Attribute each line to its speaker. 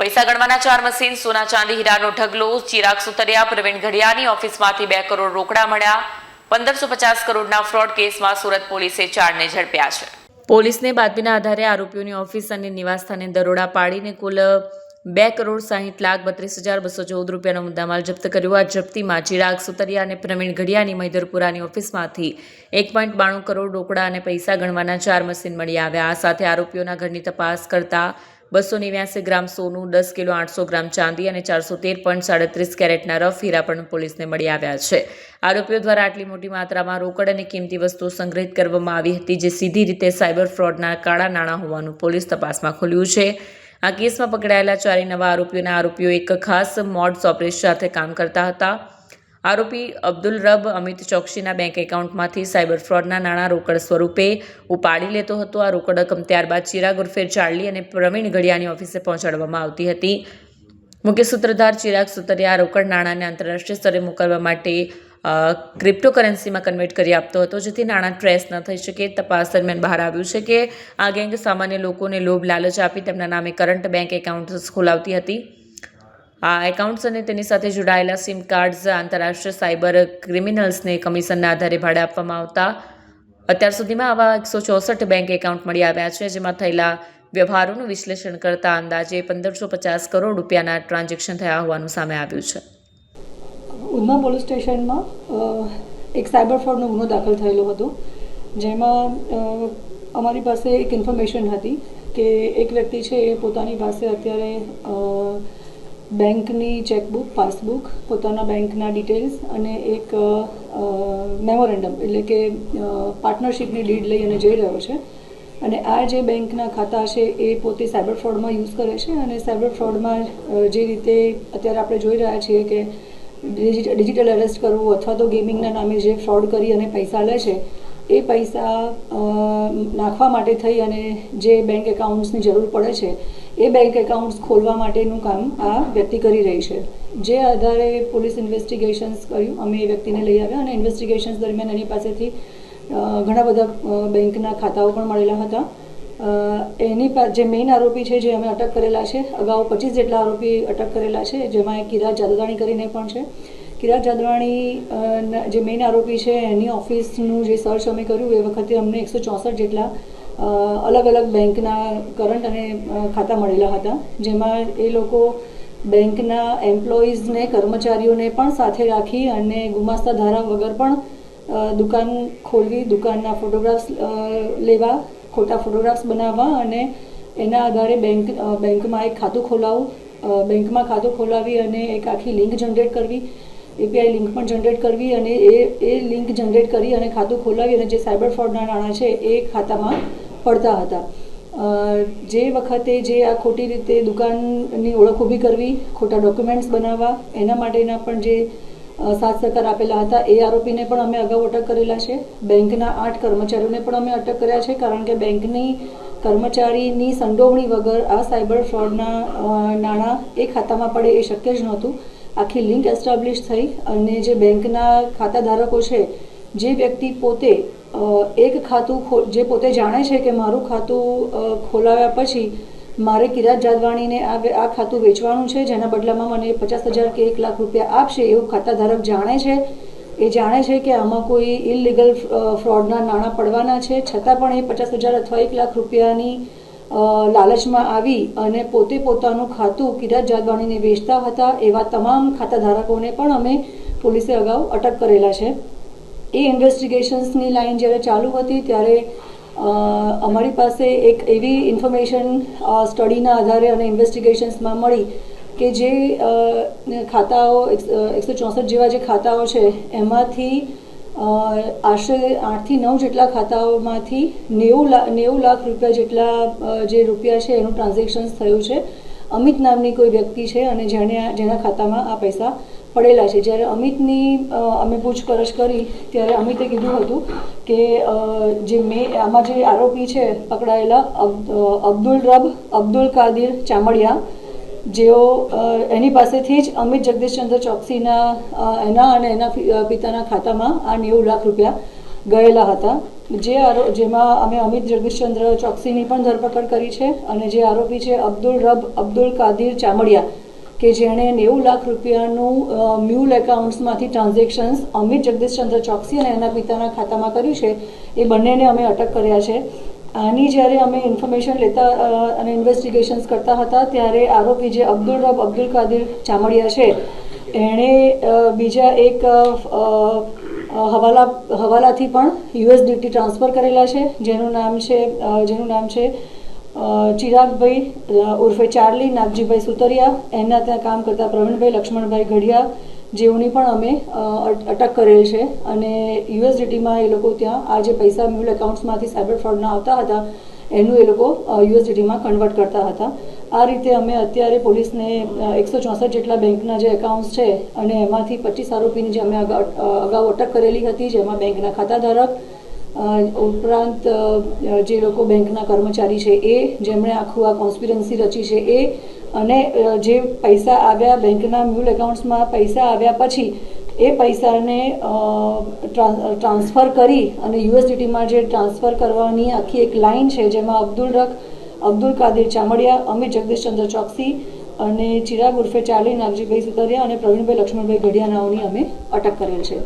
Speaker 1: પૈસા ગણવાના ચાર મશીન, સોના ચાંદી, હીરાનો ઢગલો, ચિરાગ સુતરિયા, પ્રવીણ ઘડિયાની ઓફિસમાંથી બે કરોડ રોકડા મળ્યા. પંદરસો પચાસ કરોડના ફ્રોડ કેસમાં સુરત પોલીસે ચારને ઝડપ્યા છે. પોલીસને બાતમીના આધારે આરોપીઓની ઓફિસ અને નિવાસસ્થાને દરોડા પાડીને કુલ બે કરોડ સાહીઠ લાખ બત્રીસ હજાર બસો ચૌદ રૂપિયાનો મુદ્દામાલ જપ્ત કર્યો. આ જપ્તીમાં ચિરાગ સુતરિયા અને પ્રવીણ ઘડિયાની મૈદરપુરાની ઓફિસમાંથી એક પોઈન્ટ બાણું કરોડ રોકડા અને પૈસા ગણવાના ચાર મશીન મળી આવ્યા. આ સાથે આરોપીઓના ઘરની તપાસ કરતા બસો નેવ્યાસી ગ્રામ સોનું, દસ કિલો આઠસો ગ્રામ ચાંદી અને ચારસો તેર પોઈન્ટ સાડત્રીસ કેરેટના રફ હીરા પણ પોલીસને મળી આવ્યા છે. આરોપીઓ દ્વારા આટલી મોટી માત્રામાં રોકડ અને કિંમતી વસ્તુઓ સંગ્રહિત કરવામાં આવી હતી, જે સીધી રીતે સાયબર ફ્રોડના કાળા નાણાં હોવાનું પોલીસ તપાસમાં ખુલ્યું છે. આ કેસમાં પકડાયેલા ચારેય નવા આરોપીઓના આરોપીઓ એક ખાસ મોડ્સ ઓપરેશન સાથે કામ કરતા હતા. આરોપી અબ્દુલ રબ અમિત ચોકસીના બેંક એકાઉન્ટમાંથી સાયબર ફ્રોડના નાણાં રોકડ સ્વરૂપે ઉપાડી લેતો હતો. આ રોકડ રકમ ત્યારબાદ ચિરાગ ઉર્ફે ચાર્લી અને પ્રવીણ ઘડિયાની ઓફિસે પહોંચાડવામાં આવતી હતી. મુખ્ય સૂત્રધાર ચિરાગ સુતરિયા રોકડ નાણાંને આંતરરાષ્ટ્રીય સ્તરે મોકલવા માટે ક્રિપ્ટોકરન્સીમાં કન્વર્ટ કરી આપતો હતો. જેથી નાણાં ટ્રેસ ન થઈ શકે. તપાસ દરમિયાન બહાર આવ્યું છે કે આ ગેંગ સામાન્ય લોકોને લોભ લાલચ આપી તેમના નામે કરંટ બેંક એકાઉન્ટ્સ ખોલાવતી હતી. આ એકાઉન્ટ્સ અને તેની સાથે જોડાયેલા સિમ કાર્ડ્સ આંતરરાષ્ટ્રીય સાયબર ક્રિમિનલ્સને કમિશનના આધારે ભાડે આપવામાં આવતા. અત્યાર સુધીમાં આવા એકસો ચોસઠ બેંક એકાઉન્ટ મળી આવ્યા છે, જેમાં થયેલા વ્યવહારોનું વિશ્લેષણ કરતા અંદાજે પંદરસો પચાસ કરોડ રૂપિયાના ટ્રાન્ઝેક્શન થયા હોવાનું સામે આવ્યું છે.
Speaker 2: ઉધના પોલીસ સ્ટેશનમાં એક સાયબર ફ્રોડનો ગુનો દાખલ થયેલો હતો, જેમાં અમારી પાસે એક ઇન્ફોર્મેશન હતી કે એક વ્યક્તિ છે એ પોતાની પાસે અત્યારે બેંકની ચેકબુક, પાસબુક, પોતાના બેંકના ડિટેલ્સ અને એક મેમોરેન્ડમ, એટલે કે પાર્ટનરશિપની ડીડ લઈ અને જઈ રહ્યો છે. અને આ જે બેંકના ખાતા છે એ પોતે સાયબર ફ્રોડમાં યુઝ કરે છે અને સાયબર ફ્રોડમાં જે રીતે અત્યારે આપણે જોઈ રહ્યા છીએ કે ડિજિટલ અરેસ્ટ કરવું અથવા તો ગેમિંગના નામે જે ફ્રોડ કરી અને પૈસા લે છે એ પૈસા નાખવા માટે થઈ અને જે બેંક એકાઉન્ટ્સની જરૂર પડે છે, એ બેંક એકાઉન્ટ્સ ખોલવા માટેનું કામ આ વ્યક્તિ કરી રહી છે. જે આધારે પોલીસ ઇન્વેસ્ટિગેશન્સ કર્યું, અમે એ વ્યક્તિને લઈ આવ્યા અને ઇન્વેસ્ટિગેશન્સ દરમિયાન એની પાસેથી ઘણા બધા બેંકના ખાતાઓ પણ મળેલા હતા. એની જે મેઇન આરોપી છે, જે અમે અટક કરેલા છે, અગાઉ પચીસ જેટલા આરોપી અટક કરેલા છે, જેમાં કિરાત જાદવાણી કરીને પણ છે. કિરાજ જાદવાણી જે મેઇન આરોપી છે, એની ઓફિસનું જે સર્ચ અમે કર્યું, એ વખતે અમને એકસો ચોસઠ જેટલા અલગ અલગ બેંકના કરંટ અને ખાતા મળેલા હતા, જેમાં એ લોકો બેંકના એમ્પ્લોઈઝને કર્મચારીઓને પણ સાથે રાખી અને ગુમાસ્તા ધારા વગર પણ દુકાન ખોલવી, દુકાનના ફોટોગ્રાફ્સ લેવા, ખોટા ફોટોગ્રાફ્સ બનાવવા અને એના આધારે બેંક બેંકમાં એક ખાતું ખોલાવવું બેંકમાં ખાતું ખોલાવી અને એક આખી લિંક જનરેટ કરવી એપીઆઈ લિંક પણ જનરેટ કરવી અને એ એ લિંક જનરેટ કરી અને ખાતું ખોલાવી અને જે સાયબર ફ્રોડના નાણાં છે, એ ખાતામાં પડતા હતા. જે વખતે જે આ ખોટી રીતે દુકાનની ઓળખ ઊભી કરવી, ખોટા ડોક્યુમેન્ટ્સ બનાવવા, એના માટેના પણ જે સાત સહકાર આપેલા હતા, એ આરોપીને પણ અમે અગાઉ અટક કરેલા છે. બેંકના આઠ કર્મચારીઓને પણ અમે અટક કર્યા છે, કારણ કે બેંકની કર્મચારીની સંડોવણી વગર આ સાયબર ફ્રોડના નાણાં એ ખાતામાં પડે એ શક્ય જ નહોતું. આખી લિંક એસ્ટાબ્લિશ થઈ અને જે બેંકના ખાતા ધારકો છે, જે વ્યક્તિ પોતે એક ખાતું જે પોતે જાણે છે કે મારું ખાતું ખોલાવ્યા પછી મારે કિરાત જાદવાણીને આ ખાતું વેચવાનું છે, જેના બદલામાં મને પચાસ હજાર કે એક લાખ રૂપિયા આપશે, એવું ખાતા ધારક જાણે છે. એ જાણે છે કે આમાં કોઈ ઇલલીગલ ફ્રોડના નાણાં પડવાના છે. છતાં પણ એ પચાસ હજાર અથવા એક લાખ રૂપિયાની લાલચમાં આવી અને પોતે પોતાનું ખાતું કિરાત જાદવાણીને વેચતા હતા એવા તમામ ખાતાધારકોને પણ અમે પોલીસે અગાઉ અટક કરેલા છે. એ ઇન્વેસ્ટિગેશન્સની લાઈન જ્યારે ચાલુ હતી ત્યારે અમારી પાસે એક એવી ઇન્ફોર્મેશન સ્ટડીના આધારે અને ઇન્વેસ્ટિગેશન્સમાં મળી કે જે ખાતાઓ એકસો ચોસઠ જેવા જે ખાતાઓ છે, એમાંથી આશરે આઠથી નવ જેટલા ખાતાઓમાંથી નેવું લાખ નેવું લાખ રૂપિયા જેટલા જે રૂપિયા છે એનું ટ્રાન્ઝેક્શન્સ થયું છે. અમિત નામની કોઈ વ્યક્તિ છે અને આ- જેના ખાતામાં આ પૈસા પડેલા છે. જ્યારે અમિતની અમે પૂછપરછ કરી ત્યારે અમિતે કીધું હતું કે જે મે, આમાં જે આરોપી છે પકડાયેલા અબ્દુલ રબ, અબ્દુલ કાદિર ચામડિયા જેઓ એની પાસેથી જ અમિત જગદીશચંદ્ર ચોકસીના એના અને એના પિતાના ખાતામાં આ નેવું લાખ રૂપિયા ગયેલા હતા. જે જેમાં અમે અમિત જગદીશચંદ્ર ચોકસીની પણ ધરપકડ કરી છે અને જે આરોપી છે અબ્દુલ રબ અબ્દુલ કાદિર ચામડિયા, કે જેણે નેવું લાખ રૂપિયાનું મ્યુલ એકાઉન્ટ્સમાંથી ટ્રાન્ઝેક્શન્સ અમિત જગદીશચંદ્ર ચોકસી અને એના પિતાના ખાતામાં કર્યું છે, એ બંનેને અમે અટક કર્યા છે. આની જ્યારે અમે ઇન્ફોર્મેશન લેતા અને ઇન્વેસ્ટિગેશન્સ કરતા હતા, ત્યારે આરોપી જે અબ્દુલ રબ, અબ્દુલ કાદિર ચામડિયા છે, એણે બીજા એક હવાલા, હવાલાથી પણ યુએસડીટી ટ્રાન્સફર કરેલા છે, જેનું નામ છે જેનું નામ છે ચિરાગભાઈ ઉર્ફે ચાર્લી નાગજીભાઈ સુતરિયા એના ત્યાં કામ કરતા પ્રવીણભાઈ લક્ષ્મણભાઈ ઘડિયા જેઓની પણ અમે અટક કરેલ છે. અને યુએસડીટીમાં એ લોકો ત્યાં, આ જે પૈસા મ્યુલ એકાઉન્ટ્સમાંથી સાયબર ફ્રોડના આવતા હતા, એનું એ લોકો યુએસડીટીમાં કન્વર્ટ કરતા હતા. આ રીતે અમે અત્યારે પોલીસને એકસો ચોસઠ જેટલા બેંકના જે એકાઉન્ટ્સ છે, અને એમાંથી પચીસ આરોપીની જે અમે અગાઉ અટક કરેલી હતી, જેમાં બેંકના ખાતાધારક ધારક ઉપરાંત જે લોકો બેંકના કર્મચારી છે એ, જેમણે આખું આ કોન્સ્પિરન્સી રચી છે એ અને જે પૈસા આવ્યા બેંકના મ્યુલ એકાઉન્ટ્સમાં પૈસા આવ્યા પછી એ પૈસાને ટ્રાન્સફર કરી અને યુએસડીટીમાં જે ટ્રાન્સફર કરવાની આખી એક લાઇન છે જેમાં અબ્દુલ રખ, અબ્દુલ કાદિર ચામડિયા, અમિત જગદીશચંદ્ર ચોકસી અને ચિરાગ ઉર્ફે ચાલી નાગજીભાઈ સુતરિયા અને પ્રવીણભાઈ લક્ષ્મણભાઈ ગઢિયાનાઓની અમે અટક કરેલ છે.